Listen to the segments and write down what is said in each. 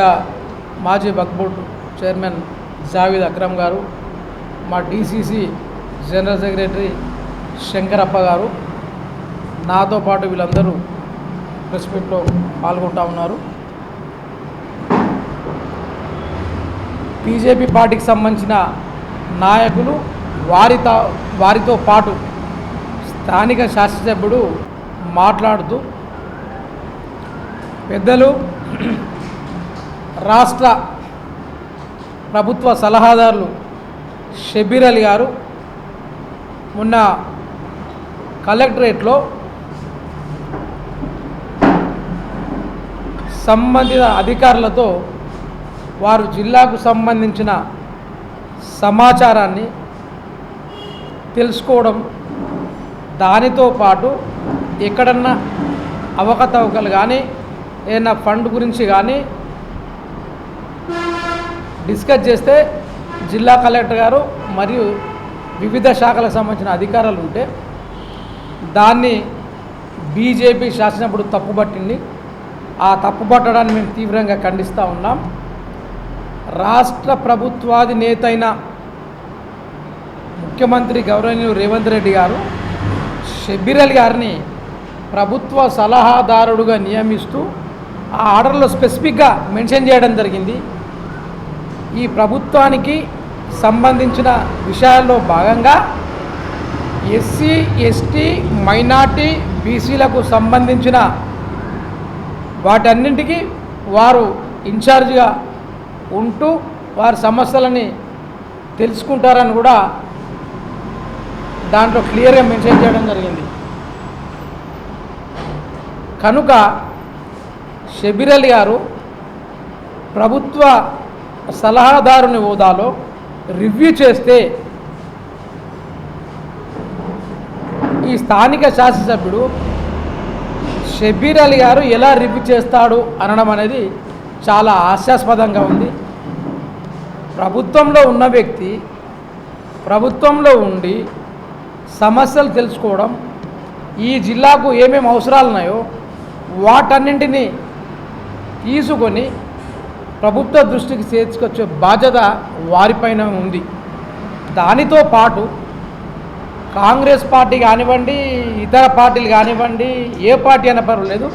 And మాజీ వక్ఫ్ chairman Javed Akram గారు మా డీసీసీ జనరల్ సెక్రటరీ శంకరప్ప గారు నాతో పాటు వీళ్ళందరూ ప్రెస్ మీట్లో పాల్గొంటా ఉన్నారు. బీజేపీ పార్టీకి సంబంధించిన నాయకులు వారితో వారితో పాటు స్థానిక శాసనసభ్యుడు మాట్లాడుతూ పెద్దలు రాష్ట్ర ప్రభుత్వ సలహాదారులు షబీర్ అలీ గారు మొన్న కలెక్టరేట్లో సంబంధిత అధికారులతో వారు జిల్లాకు సంబంధించిన సమాచారాన్ని తెలుసుకోవడం దానితో పాటు ఎక్కడన్నా అవకతవకలు కానీ ఏదైనా ఫండ్ గురించి కానీ డిస్కస్ చేస్తే జిల్లా కలెక్టర్ గారు మరియు వివిధ శాఖలకు సంబంధించిన అధికారులు ఉంటే దాన్ని బీజేపీ శాసనప్పుడు తప్పుపట్టింది. ఆ తప్పుపట్టడాన్ని మేము తీవ్రంగా ఖండిస్తూ ఉన్నాం. రాష్ట్ర ప్రభుత్వాధినేత అయిన ముఖ్యమంత్రి గౌరవనీయులు రేవంత్ రెడ్డి గారు షబ్బీర్ గారిని ప్రభుత్వ సలహాదారుడుగా నియమిస్తూ ఆ ఆర్డర్లో స్పెసిఫిక్గా మెన్షన్ చేయడం జరిగింది. ఈ ప్రభుత్వానికి సంబంధించిన విషయాల్లో భాగంగా ఎస్సీ ఎస్టీ మైనార్టీ బీసీలకు సంబంధించిన వాటన్నింటికి వారు ఇన్ఛార్జిగా ఉంటూ వారి సమస్యలని తెలుసుకుంటారని కూడా దాంట్లో క్లియర్గా మెన్షన్ చేయడం జరిగింది. కనుక షబీర్ అలీ గారు ప్రభుత్వ సలహాదారుని హోదాలో రివ్యూ చేస్తే ఈ స్థానిక శాసనసభ్యుడు షబీర్ అలీ గారు ఎలా రివ్యూ చేస్తాడు అనడం అనేది చాలా హాస్యాస్పదంగా ఉంది. ప్రభుత్వంలో ఉన్న వ్యక్తి ప్రభుత్వంలో ఉండి సమస్యలు తెలుసుకోవడం ఈ జిల్లాకు ఏమేమి అవసరాలు ఉన్నాయో వాటన్నింటినీ తీసుకొని ప్రభుత్వ దృష్టికి చేర్చుకొచ్చే బాధ్యత వారిపైన ఉంది. దానితో పాటు కాంగ్రెస్ పార్టీ కానివ్వండి ఇతర పార్టీలు కానివ్వండి ఏ పార్టీ అయినా పర్వాలేదు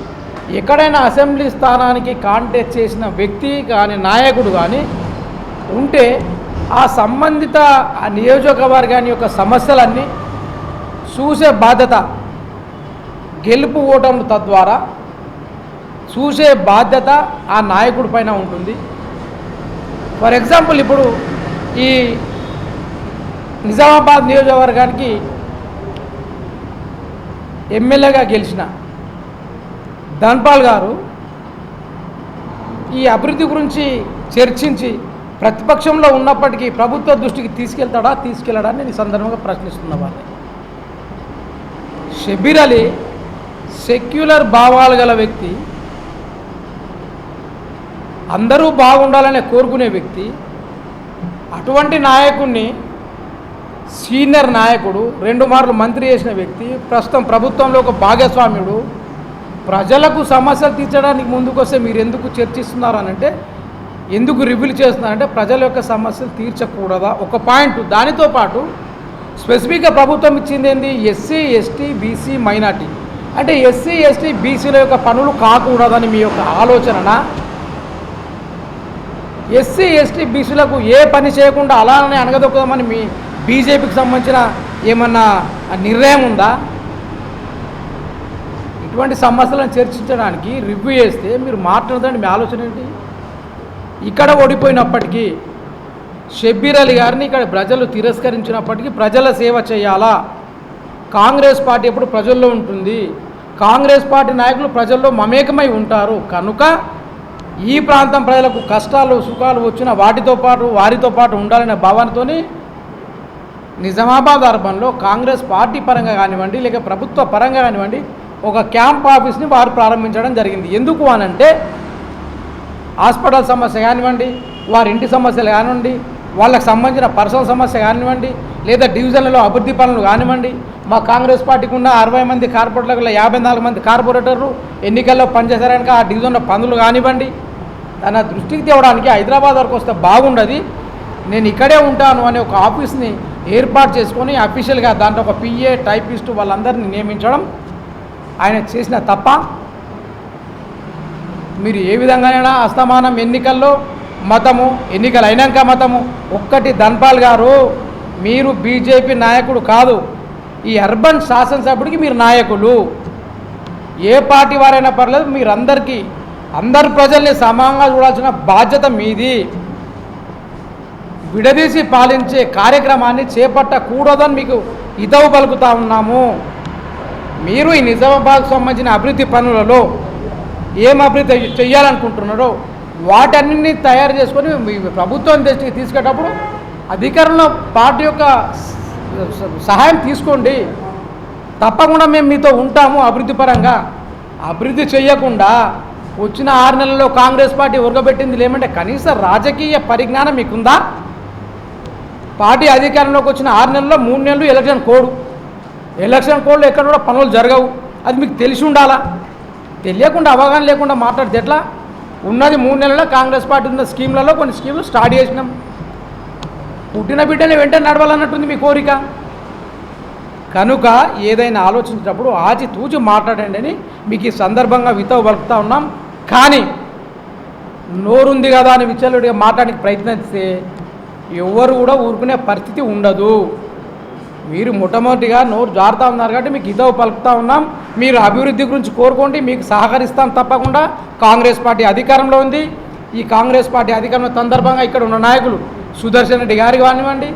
ఎక్కడైనా అసెంబ్లీ స్థానానికి కాంటెస్ట్ చేసిన వ్యక్తి కానీ నాయకుడు కానీ ఉంటే ఆ సంబంధిత నియోజకవర్గాన్ని యొక్క సమస్యలన్నీ చూసే బాధ్యత గెలుపు ఓటములు తద్వారా చూసే బాధ్యత ఆ నాయకుడి పైన ఉంటుంది. ఫర్ ఎగ్జాంపుల్ ఇప్పుడు ఈ నిజామాబాద్ నియోజకవర్గానికి ఎమ్మెల్యేగా గెలిచిన ధన్పాల్ గారు ఈ అభివృద్ధి గురించి చర్చించి ప్రతిపక్షంలో ఉన్నప్పటికీ ప్రభుత్వ దృష్టికి తీసుకెళ్తాడా తీసుకెళ్ళడా నేను ఈ సందర్భంగా ప్రశ్నిస్తున్న వాళ్ళని షబీర్ అలీ సెక్యులర్ భావాలు గల వ్యక్తి అందరూ బాగుండాలనే కోరుకునే వ్యక్తి అటువంటి నాయకుడిని సీనియర్ నాయకుడు రెండు మార్లు మంత్రి చేసిన వ్యక్తి ప్రస్తుతం ప్రభుత్వంలో ఒక భాగస్వామ్యుడు ప్రజలకు సమస్యలు తీర్చడానికి ముందుకొస్తే మీరు ఎందుకు చర్చిస్తున్నారు అని అంటే ఎందుకు రివ్యూలు చేస్తున్నారంటే ప్రజల యొక్క సమస్యలు తీర్చకూడదా? ఒక పాయింట్. దానితో పాటు స్పెసిఫిక్గా ప్రభుత్వం ఇచ్చింది ఏంది? SC ST BC minority. అంటే ఎస్సీ ఎస్టీ బీసీల యొక్క పనులు కాకూడదని మీ యొక్క ఆలోచన ఎస్సీ ఎస్టీ బీసీలకు ఏ పని చేయకుండా అలానే అనగదొక్కుదామని మీ బీజేపీకి సంబంధించిన ఏమన్నా నిర్ణయం ఉందా? ఇటువంటి సమస్యలను చర్చించడానికి రివ్యూ చేస్తే మీరు మాట్లాడదండి మీ ఆలోచన ఏంటి? ఇక్కడ ఓడిపోయినప్పటికీ షబ్బీర్ అలీ గారిని ఇక్కడ ప్రజలు తిరస్కరించినప్పటికీ ప్రజల సేవ చేయాలా? కాంగ్రెస్ పార్టీ ఎప్పుడు ప్రజల్లో ఉంటుంది? కాంగ్రెస్ పార్టీ నాయకులు ప్రజల్లో మమేకమై ఉంటారు. కనుక ఈ ప్రాంతం ప్రజలకు కష్టాలు సుఖాలు వచ్చిన వాటితో పాటు వారితో పాటు ఉండాలనే భావనతోని నిజామాబాద్ అర్బన్లో కాంగ్రెస్ పార్టీ పరంగా కానివ్వండి లేక ప్రభుత్వ పరంగా కానివ్వండి ఒక క్యాంప్ ఆఫీస్ని వారు ప్రారంభించడం జరిగింది. ఎందుకు అనంటే హాస్పిటల్ సమస్య కానివ్వండి వారి ఇంటి సమస్యలు కానివ్వండి వాళ్ళకి సంబంధించిన పర్సనల్ సమస్య కానివ్వండి లేదా డివిజన్లలో అభివృద్ధి పనులు కానివ్వండి మా కాంగ్రెస్ పార్టీకి ఉన్న అరవై మంది కార్పొరేటర్ల యాభై నాలుగు మంది కార్పొరేటర్లు ఎన్నికల్లో పనిచేశారని ఆ డివిజన్లో పనులు కానివ్వండి తన దృష్టికి తేవడానికి హైదరాబాద్ వరకు వస్తే బాగుండదు. నేను ఇక్కడే ఉంటాను అనే ఒక ఆఫీస్ని ఏర్పాటు చేసుకొని అఫీషియల్గా దాంట్లో ఒక పిఏ టైపిస్ట్ వాళ్ళందరినీ నియమించడం ఆయన చేసిన తప్ప మీరు ఏ విధంగానైనా అస్తమానం ఎన్నికల్లో మతము ఎన్నికలు అయినాక మతము ఒక్కటి ధన్పాల్ గారు మీరు బీజేపీ నాయకుడు కాదు. ఈ అర్బన్ శాసనసభ్యుడికి మీరు నాయకులు. ఏ పార్టీ వారైనా పర్లేదు మీరందరికీ అందరు ప్రజల్ని సమానంగా చూడాల్సిన బాధ్యత మీది. విడదీసి పాలించే కార్యక్రమాన్ని చేపట్టకూడదని మీకు ఇతవు పలుకుతా ఉన్నాము. మీరు ఈ నిజామాబాద్కు సంబంధించిన అభివృద్ధి పనులలో ఏం అభివృద్ధి చేయాలనుకుంటున్నారో వాటన్నింటినీ తయారు చేసుకొని మీ ప్రభుత్వం దృష్టికి తీసుకెటప్పుడు అధికారంలో పార్టీ యొక్క సహాయం తీసుకోండి. తప్పకుండా మేము మీతో ఉంటాము అభివృద్ధి పరంగా. అభివృద్ధి చేయకుండా వచ్చిన ఆరు నెలల్లో కాంగ్రెస్ పార్టీ ఉరగబెట్టింది లేమంటే కనీస రాజకీయ పరిజ్ఞానం మీకుందా? పార్టీ అధికారంలోకి వచ్చిన ఆరు నెలల్లో మూడు నెలలు ఎలక్షన్ కోడ్. ఎలక్షన్ కోడ్లో ఎక్కడ కూడా పనులు జరగవు. అది మీకు తెలిసి ఉండాలా? తెలియకుండా అవగాహన లేకుండా మాట్లాడితే ఎట్లా? ఉన్నది మూడు నెలల్లో కాంగ్రెస్ పార్టీ ఉన్న స్కీమ్లలో కొన్ని స్కీములు స్టార్ట్ చేసినాం. పుట్టిన బిడ్డని వెంటనే నడవాలన్నట్టుంది మీ కోరిక. కనుక ఏదైనా ఆలోచించినప్పుడు ఆచి తూచి మాట్లాడండి అని మీకు ఈ సందర్భంగా వితవ బలుపుతా ఉన్నాం. కానీ నోరుంది కదా అని విచ్చలుడిగా మాట్లాడడానికి ప్రయత్నిస్తే ఎవరు కూడా ఊరుకునే పరిస్థితి ఉండదు. మీరు మొట్టమొదటిగా నోరు జారుతా ఉన్నారు కాబట్టి మీకు ఇదో పలుకుతా ఉన్నాం. మీరు అభివృద్ధి గురించి కోరుకోండి మీకు సహకరిస్తాం తప్పకుండా. కాంగ్రెస్ పార్టీ అధికారంలో ఉంది. ఈ కాంగ్రెస్ పార్టీ అధికారంలో సందర్భంగా ఇక్కడ ఉన్న నాయకులు సుదర్శన్ రెడ్డి గారు కానివ్వండి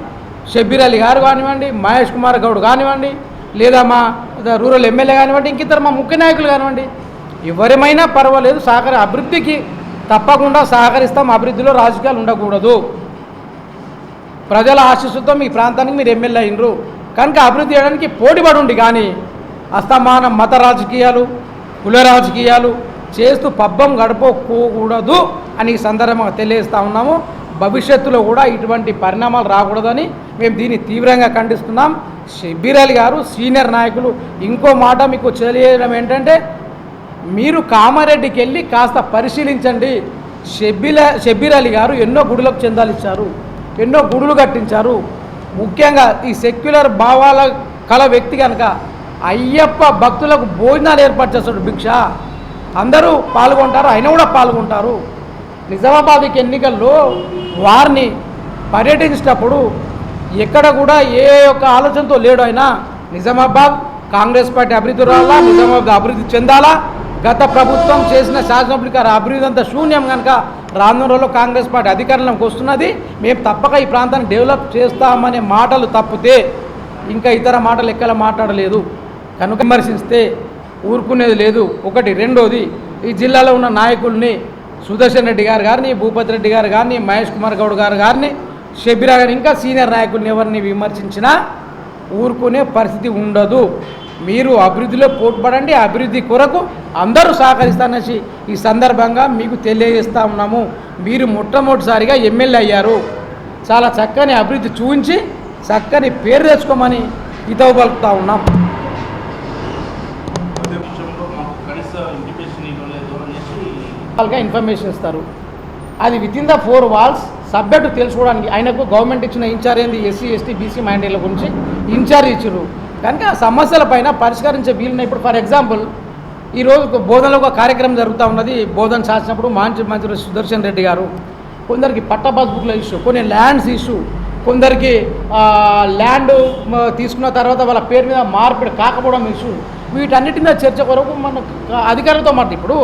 షబ్బీర్ అలీ గారు కానివ్వండి మహేష్ కుమార్ గౌడ్ కానివ్వండి లేదా మా రూరల్ ఎమ్మెల్యే కానివ్వండి ఇంకిద్దరు మా ముఖ్య నాయకులు కానివ్వండి ఎవరిమైనా పర్వాలేదు సహకరి అభివృద్ధికి తప్పకుండా సహకరిస్తాం అభివృద్ధిలో రాజకీయాలు ఉండకూడదు. ప్రజల ఆశీస్సుతో మీ ప్రాంతానికి మీరు ఎమ్మెల్యే అయినరు. కనుక అభివృద్ధి చేయడానికి పోటీపడి కానీ అస్తమానం మత రాజకీయాలు కుల రాజకీయాలు చేస్తూ పబ్బం గడపకూడదు అని ఈ సందర్భంగా తెలియజేస్తూ ఉన్నాము. భవిష్యత్తులో కూడా ఇటువంటి పరిణామాలు రాకూడదని మేము దీన్ని తీవ్రంగా ఖండిస్తున్నాం. షబ్బీర్ గారు సీనియర్ నాయకులు ఇంకో మాట మీకు తెలియజేయడం ఏంటంటే మీరు కామారెడ్డికి వెళ్ళి కాస్త పరిశీలించండి. షబ్బిల షబ్బీర్ అలీ గారు ఎన్నో గుడులకు చెందాలిచ్చారు. ఎన్నో గుడులు కట్టించారు. ముఖ్యంగా ఈ సెక్యులర్ భావాల కల వ్యక్తి కనుక అయ్యప్ప భక్తులకు భోజనాలు ఏర్పాటు చేస్తాడు భిక్ష. అందరూ పాల్గొంటారు ఆయన కూడా పాల్గొంటారు. నిజామాబాద్కి ఎన్నికల్లో వారిని పర్యటించేటప్పుడు ఎక్కడ కూడా ఏ ఒక్క ఆలోచనతో లేడు ఆయన. నిజామాబాద్ కాంగ్రెస్ పార్టీ అభివృద్ధి రావాలా? నిజామాబాద్ అభివృద్ధి చెందాలా? గత ప్రభుత్వం చేసిన శాసనసభ్యుడికి ఆ అభివృద్ధి అంతా శూన్యం కనుక రానున్న రోజుల్లో కాంగ్రెస్ పార్టీ అధికారంలోకి వస్తున్నది. మేము తప్పక ఈ ప్రాంతాన్ని డెవలప్ చేస్తామనే మాటలు తప్పితే ఇంకా ఇతర మాటలు ఎక్కడ మాట్లాడలేదు. కనుక విమర్శిస్తే ఊరుకునేది లేదు. ఒకటి. రెండోది ఈ జిల్లాలో ఉన్న నాయకుల్ని సుదర్శన్ రెడ్డి గారు గారిని భూపతి రెడ్డి గారు గారిని మహేష్ కుమార్ గౌడ్ గారు గారిని షబీరా గారు ఇంకా సీనియర్ నాయకుల్ని ఎవరిని విమర్శించినా ఊరుకునే పరిస్థితి ఉండదు. మీరు అభివృద్ధిలో పోటుపడండి అభివృద్ధి కొరకు అందరూ సహకరిస్తారనేసి ఈ సందర్భంగా మీకు తెలియజేస్తా ఉన్నాము. మీరు మొట్టమొదటిసారిగా ఎమ్మెల్యే అయ్యారు. చాలా చక్కని అభివృద్ధి చూపించి చక్కని పేరు తెచ్చుకోమని హితవు పలుకుతా ఉన్నాం. ఇన్ఫర్మేషన్ ఇస్తారు. అది within the four walls subject తెలుసుకోవడానికి ఆయనకు గవర్నమెంట్ ఇచ్చిన ఇన్ఛార్జ్ ఏంది? ఎస్సీ ఎస్టీ బీసీ మైండీల గురించి ఇన్ఛార్జ్ ఇచ్చారు. కనుక ఆ సమస్యల పైన పరిష్కరించే వీలున్న ఇప్పుడు ఫర్ ఎగ్జాంపుల్ ఈరోజు బోధనలో ఒక కార్యక్రమం జరుగుతూ ఉన్నది. బోధన శాసినప్పుడు మంచి మంత్రి సుదర్శన్ రెడ్డి గారు కొందరికి పట్ట పాస్బుక్ల ఇష్యూ కొన్ని ల్యాండ్స్ ఇష్యూ కొందరికి ల్యాండ్ తీసుకున్న తర్వాత వాళ్ళ పేరు మీద మార్పిడి కాకపోవడం ఇష్యూ వీటన్నిటి మీద చర్చ కొరకు మన అధికారులతో మాట ఇప్పుడు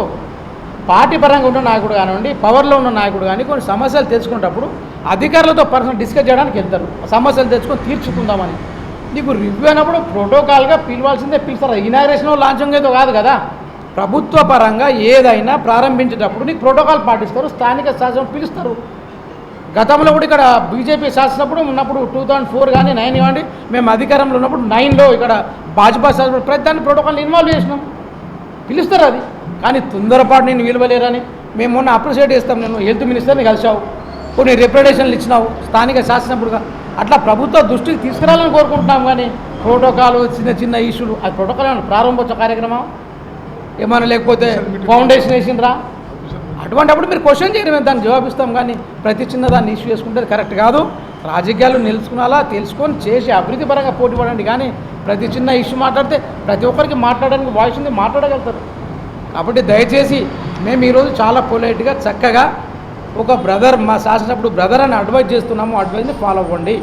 పార్టీ పరంగా ఉన్న నాయకుడు కానివ్వండి పవర్లో ఉన్న నాయకుడు కానీ కొన్ని సమస్యలు తెచ్చుకునేటప్పుడు అధికారులతో పర్సనల్ డిస్కస్ చేయడానికి వెళ్తారు. సమస్యలు తెచ్చుకొని తీర్చుకుందామని. నీకు రివ్యూ అయినప్పుడు ప్రోటోకాల్గా పిలవాల్సిందే పిలుస్తారు. ఇనాగ్రేషన్ లాంఛంగా ఏదో కాదు కదా. ప్రభుత్వ పరంగా ఏదైనా ప్రారంభించేటప్పుడు నీకు ప్రోటోకాల్ పాటిస్తారు స్థానిక శాసనం పిలుస్తారు. గతంలో కూడా ఇక్కడ బీజేపీ శాసనప్పుడు ఉన్నప్పుడు టూ థౌజండ్ ఫోర్ కానీ నైన్ కానీ మేము అధికారంలో ఉన్నప్పుడు నైన్లో ఇక్కడ భాజపా శాసన ప్రతి దాన్ని ప్రోటోకాల్ ఇన్వాల్వ్ చేసినాం. పిలుస్తారు అది. కానీ తొందరపాటు నేను విలువలేరని. మేము మొన్న అప్రిషియేట్ చేస్తాం నేను హెల్త్ మినిస్టర్ని కలిసావు కొన్ని రిప్రజెంటేషన్లు ఇచ్చినావు స్థానిక శాసనసభ్యుడుగా అట్లా ప్రభుత్వ దృష్టికి తీసుకురావాలని కోరుకుంటున్నాం కానీ ప్రోటోకాల్ చిన్న చిన్న ఇష్యూలు అది ప్రోటోకాల్ ఏమైనా ప్రారంభోత్సవ కార్యక్రమం? ఏమైనా లేకపోతే ఫౌండేషన్ వేసిండ్రా? అటువంటిప్పుడు మీరు క్వశ్చన్ చేయడమే మేము దాన్ని జవాబిస్తాం కానీ ప్రతి చిన్న దాన్ని ఇష్యూ చేసుకుంటే కరెక్ట్ కాదు. రాజకీయాలు నిలుచుకున్నాలా తెలుసుకొని చేసి అభివృద్ధి పరంగా పోటీ పడండి కానీ ప్రతి చిన్న ఇష్యూ మాట్లాడితే ప్రతి ఒక్కరికి మాట్లాడడానికి వాయిస్ ఉంది మాట్లాడగలుగుతారు. కాబట్టి దయచేసి మేము ఈరోజు చాలా పొలైట్గా చక్కగా ఒక బ్రదర్ మా శాసనప్పుడు బ్రదర్ అని అడ్వైజ్ చేస్తున్నాము అడ్వైజ్ని ఫాలో అవ్వండి.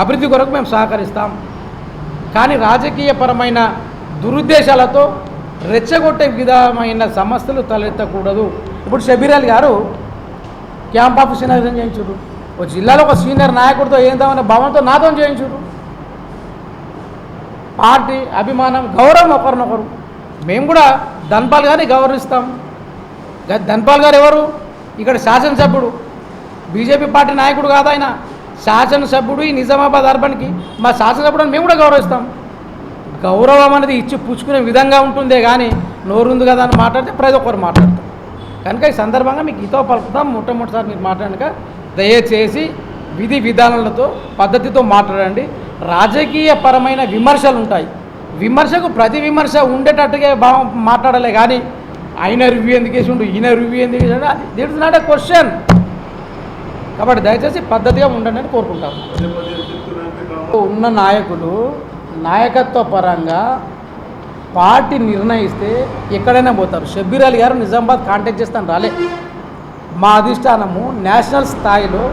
అభివృద్ధి కొరకు మేము సహకరిస్తాం. కానీ రాజకీయపరమైన దురుద్దేశాలతో రెచ్చగొట్టే విధమైన సమస్యలు తలెత్తకూడదు. ఇప్పుడు షబీరాల్ గారు క్యాంప్ ఆఫీస్ చేయించుడు. ఒక జిల్లాలో ఒక సీనియర్ నాయకుడితో ఏందామనే భావంతో నాతో చేయించుడు. పార్టీ అభిమానం గౌరవం ఒకరినొకరు. మేము కూడా ధన్పాల్ గారిని గౌరవిస్తాం. ధన్పాల్ గారు ఎవరు? ఇక్కడ శాసనసభ్యుడు. బీజేపీ పార్టీ నాయకుడు కాదు ఆయన. శాసనసభ్యుడు ఈ నిజామాబాద్ అర్బన్కి. మా శాసనసభ్యుడు మేము కూడా గౌరవిస్తాం. గౌరవం అనేది ఇచ్చి పుచ్చుకునే విధంగా ఉంటుందే కానీ నోరుంది కదా అని మాట్లాడితే ప్రతి ఒక్కరు మాట్లాడతాం కనుక ఈ సందర్భంగా మీకు ఇతో పలుకుతాం. మొట్టమొదటిసారి మీరు మాట్లాడక దయచేసి విధి విధానాలతో పద్ధతితో మాట్లాడండి. రాజకీయ పరమైన విమర్శలు ఉంటాయి విమర్శకు ప్రతి విమర్శ ఉండేటట్టుగా మాట్లాడలే కానీ ఆయన రివ్యూ ఎందుకు వేసిండు? ఈయన రివ్యూ ఎందుకు వేసిండు? అది that is not a question కాబట్టి దయచేసి పద్ధతిగా ఉండండి అని కోరుకుంటాం. ఉన్న నాయకులు నాయకత్వ పరంగా పార్టీ నిర్ణయిస్తే ఎక్కడైనా పోతారు. షబ్బీర్ అలీ గారు నిజామాబాద్ కాంటాక్ట్ చేస్తాను రాలే. మా అధిష్టానము నేషనల్ స్థాయిలో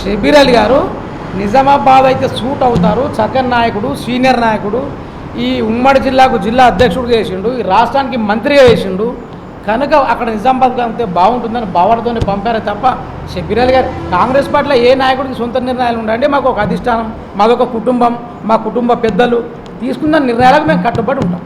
షబీర్ అలీ గారు నిజామాబాద్ అయితే సూట్ అవుతారు. చక్కని నాయకుడు సీనియర్ నాయకుడు. ఈ ఉమ్మడి జిల్లాకు జిల్లా అధ్యక్షుడు చేసిండు ఈ రాష్ట్రానికి మంత్రిగా వేసిండు. కనుక అక్కడ నిజామాబాద్ అంతే బాగుంటుందని భావనతోనే పంపారే తప్ప షబ్బీర్ గారు కాంగ్రెస్ పార్టీలో ఏ నాయకుడికి సొంత నిర్ణయాలు ఉండండి మాకు ఒక అధిష్టానం మాదొక కుటుంబం మా కుటుంబ పెద్దలు తీసుకున్న నిర్ణయాలకు మేము కట్టుబడి ఉంటాం.